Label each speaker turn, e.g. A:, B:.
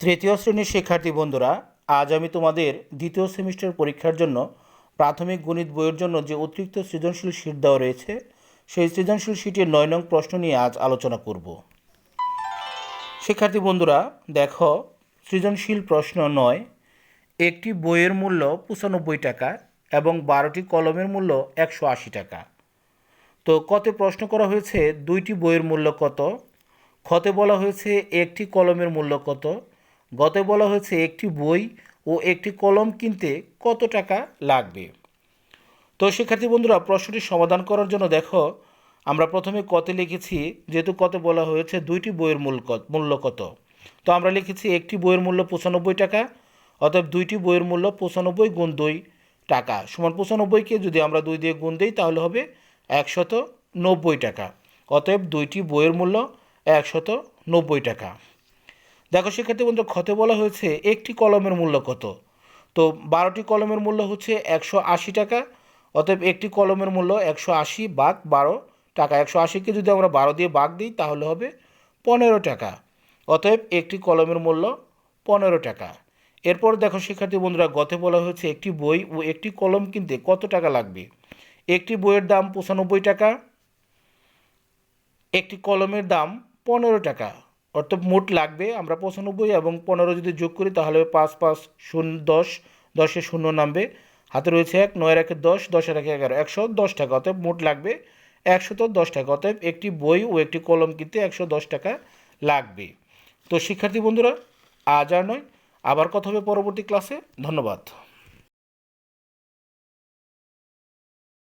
A: তৃতীয় শ্রেণির শিক্ষার্থী বন্ধুরা, আজ আমি তোমাদের দ্বিতীয় সেমিস্টার পরীক্ষার জন্য প্রাথমিক গণিত বইয়ের জন্য যে অতিরিক্ত সৃজনশীল শীট দেওয়া রয়েছে, সেই সৃজনশীল শীটের নয় নং প্রশ্ন নিয়ে আজ আলোচনা করব। শিক্ষার্থী বন্ধুরা, দেখো, সৃজনশীল প্রশ্ন নয়, একটি বইয়ের মূল্য পঁচানব্বই টাকা এবং বারোটি কলমের মূল্য একশো আশি টাকা। তো কত প্রশ্ন করা হয়েছে, দুইটি বইয়ের মূল্য কত? খতে বলা হয়েছে, একটি কলমের মূল্য কত? গতে বলা হয়েছে একটি বই ও একটি কলম কিনতে কত টাকা লাগবে? তো শিক্ষার্থী বন্ধুরা, প্রশ্নটি সমাধান করার জন্য দেখো, আমরা প্রথমে কতে লিখেছি, যেহেতু কত বলা হয়েছে দুইটি বইয়ের মূল মূল্য কত? তো আমরা লিখেছি একটি বইয়ের মূল্য পঁচানব্বই টাকা, অতএব দুইটি বইয়ের মূল্য পঁচানব্বই গুণ দুই টাকা। সমান পঁচানব্বইকে যদি আমরা দুই দিয়ে গুণ দিই, তাহলে হবে একশত নব্বই টাকা। অতএব দুইটি বইয়ের মূল্য একশত নব্বই টাকা। দেখো শিক্ষার্থী বন্ধু ক্ষতে বলা হয়েছে একটি কলমের মূল্য কত? তো বারোটি কলমের মূল্য হচ্ছে একশো আশি টাকা, অতএব একটি কলমের মূল্য একশো আশি বাঘ বারো টাকা। একশো আশিকে যদি আমরা বারো দিয়ে বাঘ দিই, তাহলে হবে পনেরো টাকা। অতএব একটি কলমের মূল্য পনেরো টাকা। এরপর দেখো, শিক্ষার্থী বন্ধুরা, গতে বলা হয়েছে একটি বই ও একটি কলম কিনতে কত টাকা লাগবে? একটি বইয়ের দাম পঁচানব্বই টাকা, একটি কলমের দাম পনেরো টাকা। অর্থাৎ মোট লাগবে আমরা পঁচানব্বই এবং পনেরো যদি যোগ করি, তাহলে পাঁচ পাঁচ শূন্য দশ দশে শূন্য নামবে। হাতে রয়েছে এক নয় একে দশ, দশের একে এগারো, একশো দশ টাকা। অতএব মোট লাগবে একশত দশ টাকা। অতএব একটি বই ও একটি কলম কিনতে একশো দশ টাকা লাগবে। তো শিক্ষার্থী বন্ধুরা, আজ আর নয়। আবার কথা হবে পরবর্তী ক্লাসে ধন্যবাদ।